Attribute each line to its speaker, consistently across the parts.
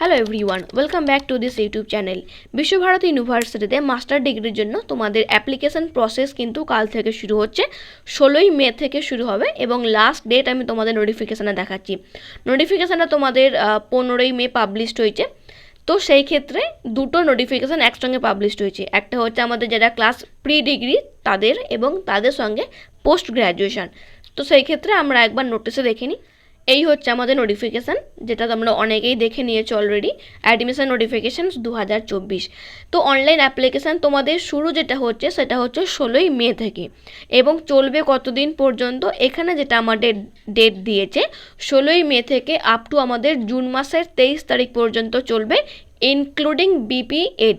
Speaker 1: Hello everyone welcome back to this YouTube channel Visva Bharati ইউনিভার্সিটিতে master ডিগ্রির জন্য তোমাদের অ্যাপ্লিকেশন প্রসেস কিন্তু কাল থেকে শুরু হচ্ছে। ষোলোই মে থেকে শুরু হবে এবং লাস্ট ডেট আমি তোমাদের নোটিফিকেশানে দেখাচ্ছি। নোটিফিকেশানটা তোমাদের পনেরোই মে পাবলিশড হয়েছে। তো সেই ক্ষেত্রে দুটো নোটিফিকেশান একসঙ্গে পাবলিশড হয়েছে। একটা হচ্ছে আমাদের যারা ক্লাস প্রি ডিগ্রি তাদের এবং তাদের সঙ্গে পোস্ট গ্র্যাজুয়েশন তো সেই ক্ষেত্রে আমরা একবার নোটিশে দেখে নিই। এই হচ্ছে আমাদের নোটিফিকেশান যেটা তোমরা অনেকেই দেখে নিয়েছো অলরেডি অ্যাডমিশন নোটিফিকেশানস দু তো অনলাইন অ্যাপ্লিকেশান তোমাদের শুরু যেটা হচ্ছে, সেটা হচ্ছে ষোলোই মে থেকে। এবং চলবে কতদিন পর্যন্ত? এখানে যেটা আমাদের ডেট দিয়েছে, ষোলোই মে থেকে আপ টু আমাদের জুন মাসের তেইশ তারিখ পর্যন্ত চলবে ইনক্লুডিং বিপি এড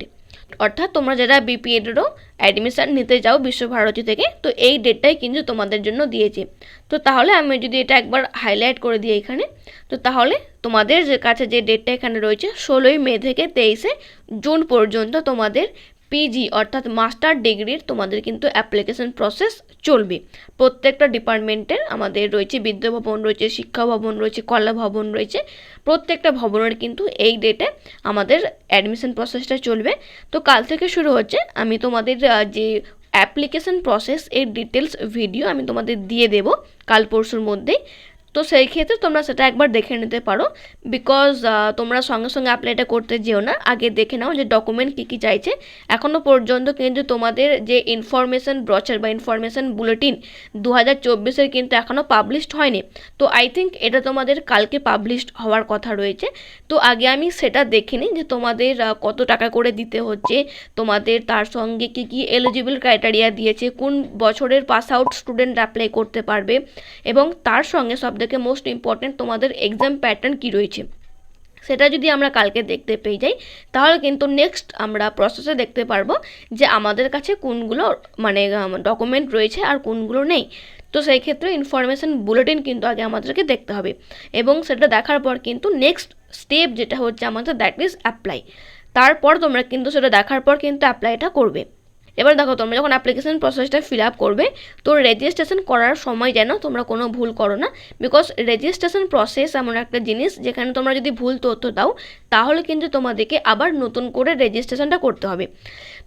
Speaker 1: অর্থাৎ তোমরা যারা বিপিএডেরও অ্যাডমিশান নিতে যাও বিশ্বভারতী থেকে, তো এই ডেটটাই কিন্তু তোমাদের জন্য দিয়েছে। তো তাহলে আমি যদি এটা একবার হাইলাইট করে দিই এখানে, তো তাহলে তোমাদের কাছে যে ডেটটা এখানে রয়েছে, ষোলোই মে থেকে তেইশে জুন পর্যন্ত তোমাদের পিজি অর্থাৎ মাস্টার ডিগ্রির তোমাদের কিন্তু অ্যাপ্লিকেশন প্রসেস চলবে। প্রত্যেকটা ডিপার্টমেন্টের আমাদের রয়েছে, বিদ্যা ভবন রয়েছে, শিক্ষা ভবন রয়েছে, কলা ভবন রয়েছে, প্রত্যেকটা ভবনের কিন্তু এই ডেটে আমাদের অ্যাডমিশন প্রসেসটা চলবে। তো কাল থেকে শুরু হচ্ছে, আমি তোমাদের যে অ্যাপ্লিকেশন প্রসেস এর ডিটেলস ভিডিও আমি তোমাদের দিয়ে দেব, কাল পরশুর মধ্যেই। তো সেই ক্ষেত্রে তোমরা সেটা একবার দেখে নিতে পারো। বিকজ তোমরা সঙ্গে সঙ্গে অ্যাপ্লাইটা করতে যেও না। আগে দেখে নাও যে ডকুমেন্ট কী কী চাইছে। এখনও পর্যন্ত কিন্তু তোমাদের যে ইনফরমেশন ব্রচার বা ইনফরমেশন বুলেটিন দু হাজার কিন্তু এখনও পাবলিশড হয়নি। তো আই থিঙ্ক এটা তোমাদের কালকে পাবলিশড হওয়ার কথা রয়েছে। তো আগে আমি সেটা দেখে নিই যে তোমাদের কত টাকা করে দিতে হচ্ছে, তোমাদের তার সঙ্গে কী কী এলিজিবল ক্রাইটেরিয়া দিয়েছে, কোন বছরের পাস আউট স্টুডেন্ট অ্যাপ্লাই করতে পারবে, এবং তার সঙ্গে সবথেকে মোস্ট ইম্পর্ট্যান্ট তোমাদের এক্সাম প্যাটার্ন কী রয়েছে। সেটা যদি আমরা কালকে দেখতে পেয়ে যাই, তাহলে কিন্তু নেক্সট আমরা প্রসেসে দেখতে পারব যে আমাদের কাছে কোনগুলো মানে ডকুমেন্ট রয়েছে আর কোনগুলো নেই। তো সেই ক্ষেত্রে ইনফরমেশন বুলেটিন কিন্তু আগে আমাদেরকে দেখতে হবে এবং সেটা দেখার পর কিন্তু নেক্সট স্টেপ যেটা হচ্ছে আমাদের দ্যাট ইজ অ্যাপ্লাই তারপর তোমরা কিন্তু সেটা দেখার পর কিন্তু অ্যাপ্লাইটা করবে। এবার দেখো, তোমরা যখন অ্যাপ্লিকেশন প্রসেসটা ফিল আপ করবে, তো রেজিস্ট্রেশন করার সময় যেন তোমরা কোনো ভুল করো না। বিকজ রেজিস্ট্রেশন প্রসেস এমন একটা জিনিস, যেখানে তোমরা যদি ভুল তথ্য দাও, তাহলে কিন্তু তোমাদেরকে আবার নতুন করে রেজিস্ট্রেশনটা করতে হবে।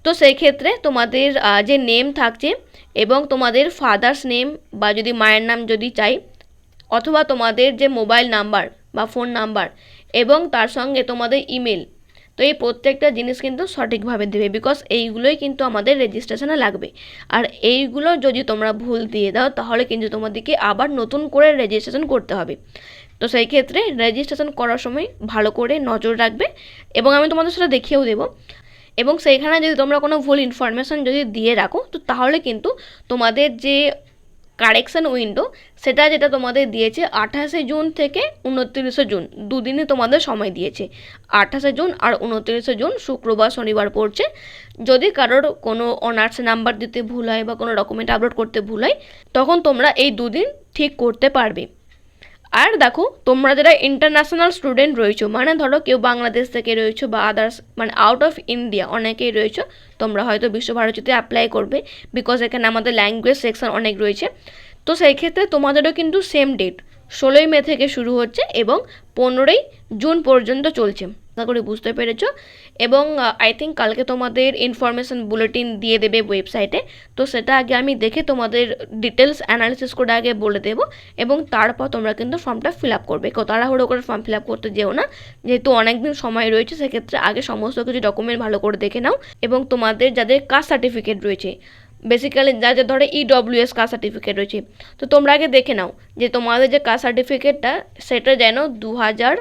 Speaker 1: তো সেই ক্ষেত্রে তোমাদের যে নেম থাকছে এবং তোমাদের ফাদার্স নেম বা যদি মায়ের নাম যদি চাই, অথবা তোমাদের যে মোবাইল নাম্বার বা ফোন নাম্বার এবং তার সঙ্গে তোমাদের ইমেল তো এই প্রত্যেকটা জিনিস কিন্তু সঠিকভাবে দেবে বিকজ এইগুলোই কিন্তু আমাদের রেজিস্ট্রেশনে লাগবে। আর এইগুলো যদি তোমরা ভুল দিয়ে দাও, তাহলে কিন্তু তোমাদেরকে আবার নতুন করে রেজিস্ট্রেশন করতে হবে। তো সেই ক্ষেত্রে রেজিস্ট্রেশন করার সময় ভালো করে নজর রাখবে এবং আমি তোমাদের সেটা দেখিয়েও দেবো। এবং সেইখানে যদি তোমরা কোনো ভুল ইনফরমেশন যদি দিয়ে রাখো, তো তাহলে কিন্তু তোমাদের যে কারেকশন উইন্ডো, সেটা যেটা তোমাদের দিয়েছে আঠাশে জুন থেকে উনত্রিশে জুন, দুদিনে তোমাদের সময় দিয়েছে। আঠাশে জুন আর উনত্রিশে জুন, শুক্রবার, শনিবার পড়ছে। যদি কারোর কোনো অনার্স নাম্বার দিতে ভুল হয় বা কোনো ডকুমেন্ট আপলোড করতে ভুল হয়, তখন তোমরা এই দুদিন ঠিক করতে পারবে। আর দেখো, তোমরা যারা ইন্টারন্যাশনাল স্টুডেন্ট রয়েছো মানে ধরো কেউ বাংলাদেশ থেকে রয়েছো বা আদার্স মানে আউট অফ ইন্ডিয়া অনেকেই রয়েছো, তোমরা হয়তো বিশ্বভারতীতে অ্যাপ্লাই করবে বিকজ এখানে আমাদের ল্যাঙ্গুয়েজ সেকশন অনেক রয়েছে। তো সেই ক্ষেত্রে তোমাদেরও কিন্তু সেম ডেট ষোলোই মে থেকে শুরু হচ্ছে এবং পনেরোই জুন পর্যন্ত চলছে। আশা করি বুঝতে পেরেছ। এবং আই থিঙ্ক কালকে তোমাদের ইনফরমেশন বুলেটিন দিয়ে দেবে ওয়েবসাইটে তো সেটা আগে আমি দেখে তোমাদের ডিটেলস অ্যানালিসিস করে আগে বলে দেবো। এবং তারপর তোমরা কিন্তু ফর্মটা ফিল আপ করবে। কেউ তাড়াহুড়ো করে ফর্ম ফিল আপ করতে যেও না। যেহেতু অনেক দিন সময় রয়েছে, সেক্ষেত্রে আগে সমস্ত কিছু ডকুমেন্ট ভালো করে দেখে নাও। এবং তোমাদের যাদের কাস্ট সার্টিফিকেট রয়েছে বেসিক্যালি যা যাদের ধরে ইডব্লিউএস কাস্ট সার্টিফিকেট রয়েছে। তো তোমরা আগে দেখে নাও যে তোমাদের যে কাস্ট সার্টিফিকেটটা সেটা যেন দু হাজার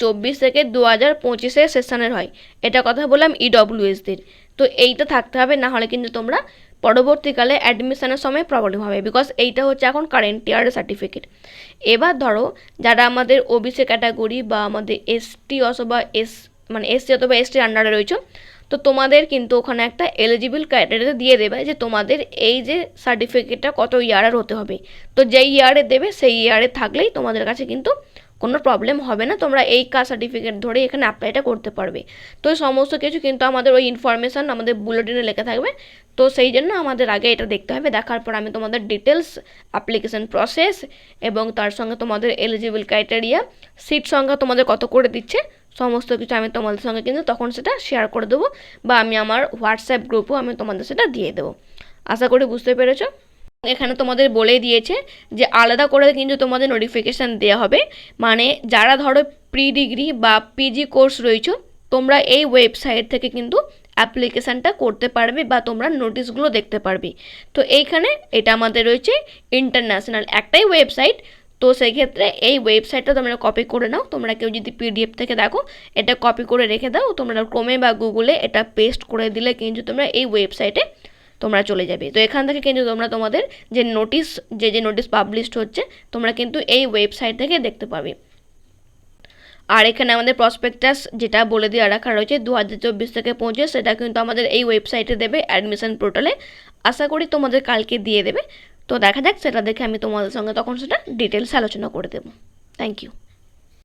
Speaker 1: চব্বিশ থেকে দু হাজার পঁচিশে সেশনের হয়। এটা কথা বললাম ইডব্লিউএসদের তো এইটা থাকতে হবে, না হলে কিন্তু তোমরা পরবর্তীকালে অ্যাডমিশনের সময় প্রবলেম হবে বিকজ এইটা হচ্ছে এখন কারেন্ট ইয়ারের সার্টিফিকেট এবার ধরো, যারা আমাদের ওবিসি ক্যাটাগরি বা আমাদের এসটি অথবা এস মানে এসসি অথবা এসটির আন্ডারে রয়েছে, তো তোমাদের কিন্তু ওখানে একটা এলিজিবল ক্রাইটেরিয়া দিয়ে দেবে যে তোমাদের এই যে সার্টিফিকেটটা কত ইয়ারের হতে হবে। তো যেই ইয়ারে দেবে, সেই ইয়ারে থাকলেই তোমাদের কাছে কিন্তু কোনো প্রবলেম হবে না, তোমরা এই কাস্ট সার্টিফিকেট ধরে এখানে অ্যাপ্লাইটা করতে পারবে। তো সমস্ত কিছু কিন্তু আমাদের ওই ইনফরমেশান আমাদের বুলেটিনে লেখা থাকবে। তো সেই জন্য আমাদের আগে এটা দেখতে হবে, দেখার পর আমি তোমাদের ডিটেলস অ্যাপ্লিকেশন প্রসেস এবং তার সঙ্গে তোমাদের এলিজিবল ক্রাইটেরিয়া সিট সংখ্যা তোমাদের কত করে দিচ্ছে, সমস্ত কিছু আমি তোমাদের সঙ্গে কিন্তু তখন সেটা শেয়ার করে দেবো বা আমি আমার হোয়াটসঅ্যাপ গ্রুপও আমি তোমাদের সেটা দিয়ে দেবো। আশা করি বুঝতে পেরেছ? এখানে তোমাদের বলে দিয়েছে যে আলাদা করে কিন্তু তোমাদের নোটিফিকেশান দেওয়া হবে। মানে যারা ধরো প্রি ডিগ্রি বা পিজি কোর্স রয়েছে, তোমরা এই ওয়েবসাইট থেকে কিন্তু অ্যাপ্লিকেশানটা করতে পারবে বা তোমরা নোটিশগুলো দেখতে পারবে। তো এইখানে এটা আমাদের রয়েছে ইন্টারন্যাশনাল একটাই ওয়েবসাইট তো সেই ক্ষেত্রে এই ওয়েবসাইটটা তোমরা কপি করে নাও। তোমরা কেউ যদি পিডিএফ থেকে দেখো, এটা কপি করে রেখে দাও। তোমরা ক্রমে বা গুগলে এটা পেস্ট করে দিলে কিন্তু তোমরা এই ওয়েবসাইটে তোমরা চলে যাবে। তো এখান থেকে কিন্তু তোমরা তোমাদের যে নোটিশ যে যে নোটিশ পাবলিশড হচ্ছে, তোমরা কিন্তু এই ওয়েবসাইট থেকে দেখতে পাবে। আর এখানে আমাদের প্রসপেক্টাস যেটা বলে দিয়ে রাখা রয়েছে দু হাজার চব্বিশ থেকে পৌঁছে সেটা কিন্তু আমাদের এই ওয়েবসাইটে দেবে অ্যাডমিশন পোর্টালে আশা করি তোমাদের কালকে দিয়ে দেবে। তো দেখা যাক, সেটা দেখে আমি তোমাদের সঙ্গে তখন সেটা ডিটেলস আলোচনা করে দেবো। Thank you